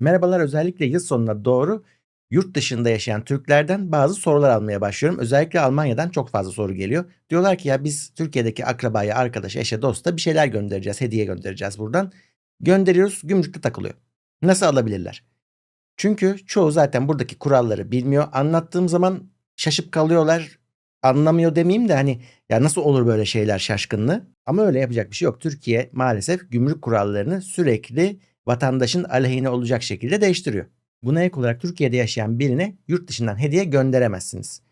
Merhabalar, özellikle yıl sonuna doğru yurt dışında yaşayan Türklerden bazı sorular almaya başlıyorum. Özellikle Almanya'dan çok fazla soru geliyor. Diyorlar ki ya biz Türkiye'deki akrabaya, arkadaşa, eşe, dosta bir şeyler göndereceğiz, hediye göndereceğiz buradan. Gönderiyoruz, gümrükte takılıyor. Nasıl alabilirler? Çünkü çoğu zaten buradaki kuralları bilmiyor. Anlattığım zaman şaşıp kalıyorlar. Anlamıyor demeyeyim de hani ya nasıl olur böyle şeyler şaşkınlığı. Ama öyle yapacak bir şey yok. Türkiye maalesef gümrük kurallarını sürekli vatandaşın aleyhine olacak şekilde değiştiriyor. Buna ek olarak Türkiye'de yaşayan birine yurt dışından hediye gönderemezsiniz.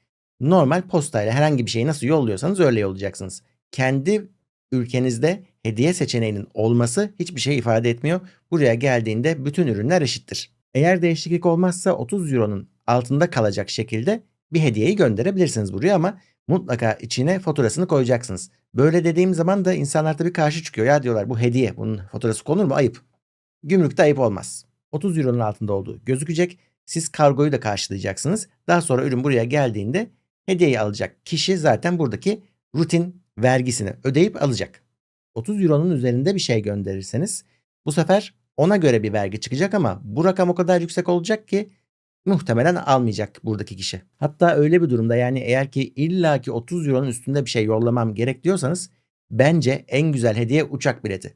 Normal postayla herhangi bir şeyi nasıl yolluyorsanız öyle yollayacaksınız. Kendi ülkenizde hediye seçeneğinin olması hiçbir şey ifade etmiyor. Buraya geldiğinde bütün ürünler eşittir. Eğer değişiklik olmazsa 30 euronun altında kalacak şekilde bir hediyeyi gönderebilirsiniz buraya ama mutlaka içine faturasını koyacaksınız. Böyle dediğim zaman da insanlar tabii karşı çıkıyor. Ya diyorlar bu hediye bunun faturası konur mu? Ayıp. Gümrükte ayıp olmaz. 30 euronun altında olduğu gözükecek. Siz kargoyu da karşılayacaksınız. Daha sonra ürün buraya geldiğinde hediyeyi alacak kişi zaten buradaki rutin vergisini ödeyip alacak. 30 euronun üzerinde bir şey gönderirseniz bu sefer ona göre bir vergi çıkacak ama bu rakam o kadar yüksek olacak ki muhtemelen almayacak buradaki kişi. Hatta öyle bir durumda yani eğer ki illaki 30 euronun üstünde bir şey yollamam gerek diyorsanız bence en güzel hediye uçak bileti.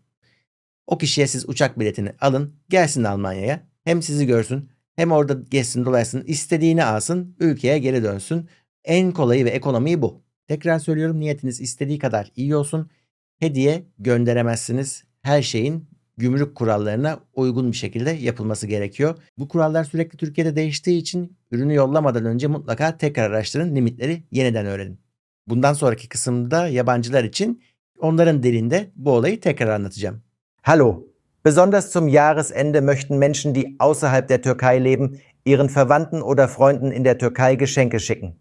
O kişiye siz uçak biletini alın, gelsin Almanya'ya. Hem sizi görsün, hem orada gezsin dolaşsın, istediğini alsın, ülkeye geri dönsün. En kolayı ve ekonomiyi bu. Tekrar söylüyorum niyetiniz istediği kadar iyi olsun. Hediye gönderemezsiniz. Her şeyin gümrük kurallarına uygun bir şekilde yapılması gerekiyor. Bu kurallar sürekli Türkiye'de değiştiği için ürünü yollamadan önce mutlaka tekrar araştırın, limitleri yeniden öğrenin. Bundan sonraki kısımda yabancılar için onların dilinde bu olayı tekrar anlatacağım. Hallo. Besonders zum Jahresende möchten Menschen, die außerhalb der Türkei leben, ihren Verwandten oder Freunden in der Türkei Geschenke schicken.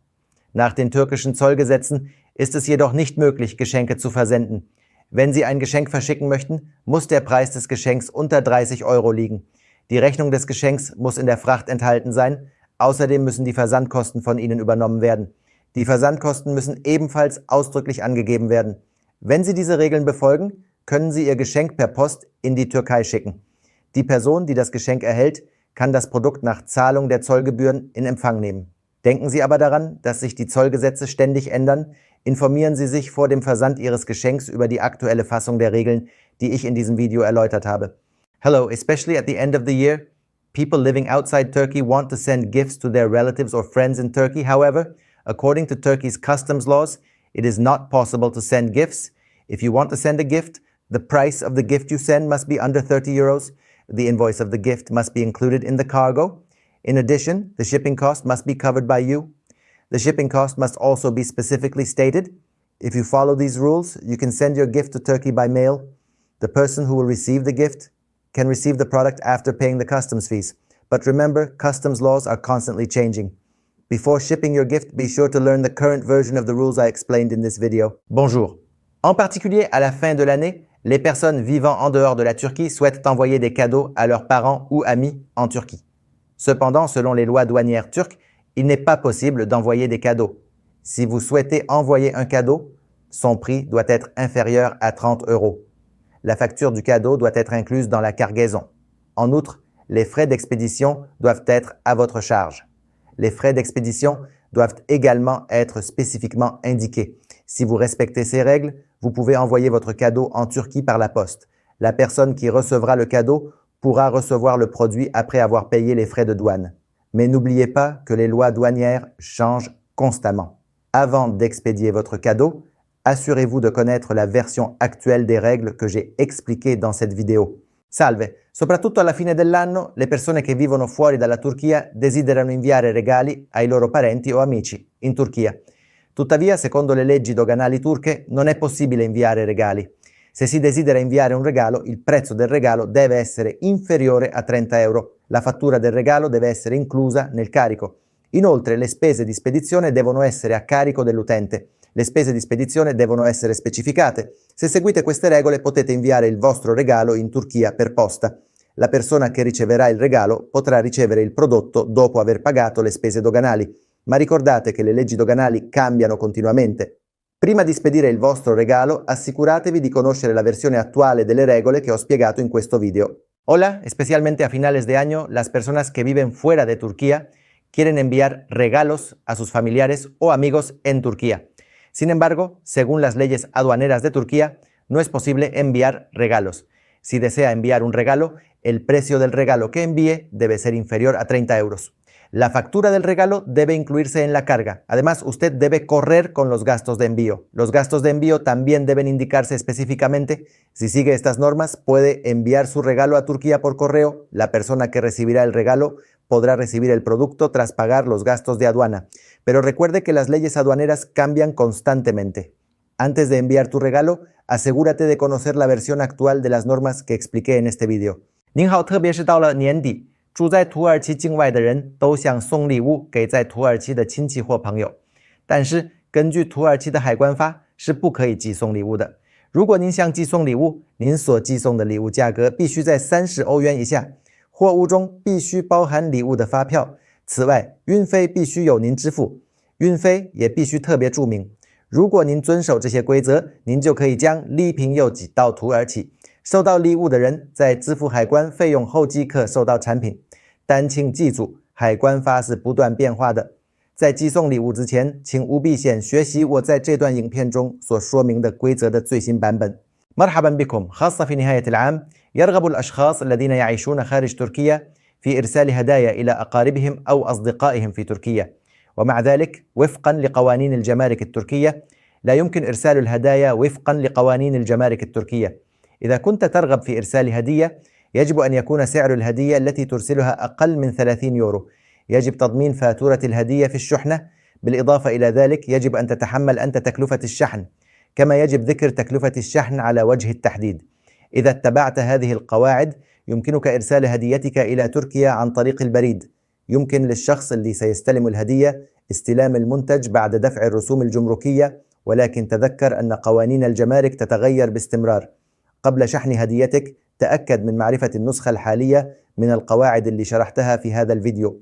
Nach den türkischen Zollgesetzen ist es jedoch nicht möglich, Geschenke zu versenden. Wenn Sie ein Geschenk verschicken möchten, muss der Preis des Geschenks unter 30 Euro liegen. Die Rechnung des Geschenks muss in der Fracht enthalten sein. Außerdem müssen die Versandkosten von Ihnen übernommen werden. Die Versandkosten müssen ebenfalls ausdrücklich angegeben werden. Wenn Sie diese Regeln befolgen, können Sie Ihr Geschenk per Post in die Türkei schicken. Die Person, die das Geschenk erhält, kann das Produkt nach Zahlung der Zollgebühren in Empfang nehmen. Denken Sie aber daran, dass sich die Zollgesetze ständig ändern. Informieren Sie sich vor dem Versand Ihres Geschenks über die aktuelle Fassung der Regeln, die ich in diesem Video erläutert habe. Hello, especially at the end of the year, people living outside Turkey want to send gifts to their relatives or friends in Turkey. However, according to Turkey's customs laws, it is not possible to send gifts. If you want to send a gift, the price of the gift you send must be under 30 euros. The invoice of the gift must be included in the cargo. In addition, the shipping cost must be covered by you. The shipping cost must also be specifically stated. If you follow these rules, you can send your gift to Turkey by mail. The person who will receive the gift can receive the product after paying the customs fees. But remember, customs laws are constantly changing. Before shipping your gift, be sure to learn the current version of the rules I explained in this video. Bonjour. En particulier à la fin de l'année, les personnes vivant en dehors de la Turquie souhaitent envoyer des cadeaux à leurs parents ou amis en Turquie. Cependant, selon les lois douanières turques, il n'est pas possible d'envoyer des cadeaux. Si vous souhaitez envoyer un cadeau, son prix doit être inférieur à 30 euros. La facture du cadeau doit être incluse dans la cargaison. En outre, les frais d'expédition doivent être à votre charge. Les frais d'expédition doivent également être spécifiquement indiqués. Si vous respectez ces règles, vous pouvez envoyer votre cadeau en Turquie par la poste. La personne qui recevra le cadeau pourra recevoir le produit après avoir payé les frais de douane. Mais n'oubliez pas que les lois douanières changent constamment. Avant d'expédier votre cadeau, assurez-vous de connaître la version actuelle des règles que j'ai expliquées dans cette vidéo. Salve, soprattutto alla fine dell'anno le persone che vivono fuori dalla Turchia desiderano inviare regali ai loro parenti o amici in Turchia. Tuttavia, secondo le leggi doganali turche, non è possibile inviare regali. Se si desidera inviare un regalo, il prezzo del regalo deve essere inferiore a 30 euro. La fattura del regalo deve essere inclusa nel carico. Inoltre, le spese di spedizione devono essere a carico dell'utente. Le spese di spedizione devono essere specificate. Se seguite queste regole potete inviare il vostro regalo in Turchia per posta. La persona che riceverà il regalo potrà ricevere il prodotto dopo aver pagato le spese doganali ma ricordate che le leggi doganali cambiano continuamente. Prima di spedire il vostro regalo, assicuratevi di conoscere la versione attuale delle regole che ho spiegato in questo video. Hola, especialmente a finales de año, las personas que viven fuera de Turquía quieren enviar regalos a sus familiares o amigos en Turquía. Sin embargo, según las leyes aduaneras de Turquía, no es posible enviar regalos. Si desea enviar un regalo, el precio del regalo que envíe debe ser inferior a 30 euros. La factura del regalo debe incluirse en la carga. Además, usted debe correr con los gastos de envío. Los gastos de envío también deben indicarse específicamente. Si sigue estas normas, puede enviar su regalo a Turquía por correo. La persona que recibirá el regalo podrá recibir el producto tras pagar los gastos de aduana. Pero recuerde que las leyes aduaneras cambian constantemente. Antes de enviar tu regalo, asegúrate de conocer la versión actual de las normas que expliqué en este video. 您好，特别是到了年底， 住在土耳其境外的人都想送礼物给在土耳其的亲戚或朋友，但是根据土耳其的海关法是不可以寄送礼物的。如果您想寄送礼物，您所寄送的礼物价格必须在三十欧元以下，货物中必须包含礼物的发票。此外，运费必须由您支付，运费也必须特别注明。如果您遵守这些规则，您就可以将礼品邮寄到土耳其。收到礼物的人在支付海关费用后即可收到产品，但请记住，海关法是不断变化的。在寄送礼物之前，请务必先学习我在这段影片中所说明的规则的最新版本。مرحبا بكم خاصة في نهاية العام يرغب الأشخاص الذين يعيشون خارج تركيا في إرسال هدايا إلى أقاربهم أو أصدقائهم في تركيا ومع ذلك وفقا لقوانين الجمارك التركية لا يمكن إرسال الهدايا وفقا لقوانين الجمارك التركية إذا كنت ترغب في إرسال هدية يجب أن يكون سعر الهدية التي ترسلها أقل من 30 يورو. يجب تضمين فاتورة الهدية في الشحنة. بالإضافة إلى ذلك يجب أن تتحمل أنت تكلفة الشحن كما يجب ذكر تكلفة الشحن على وجه التحديد. إذا اتبعت هذه القواعد يمكنك إرسال هديتك إلى تركيا عن طريق البريد. يمكن للشخص اللي سيستلم الهدية استلام المنتج بعد دفع الرسوم الجمركية ولكن تذكر أن قوانين الجمارك تتغير باستمرار. قبل شحن هديتك تأكد من معرفة النسخة الحالية من القواعد اللي شرحتها في هذا الفيديو.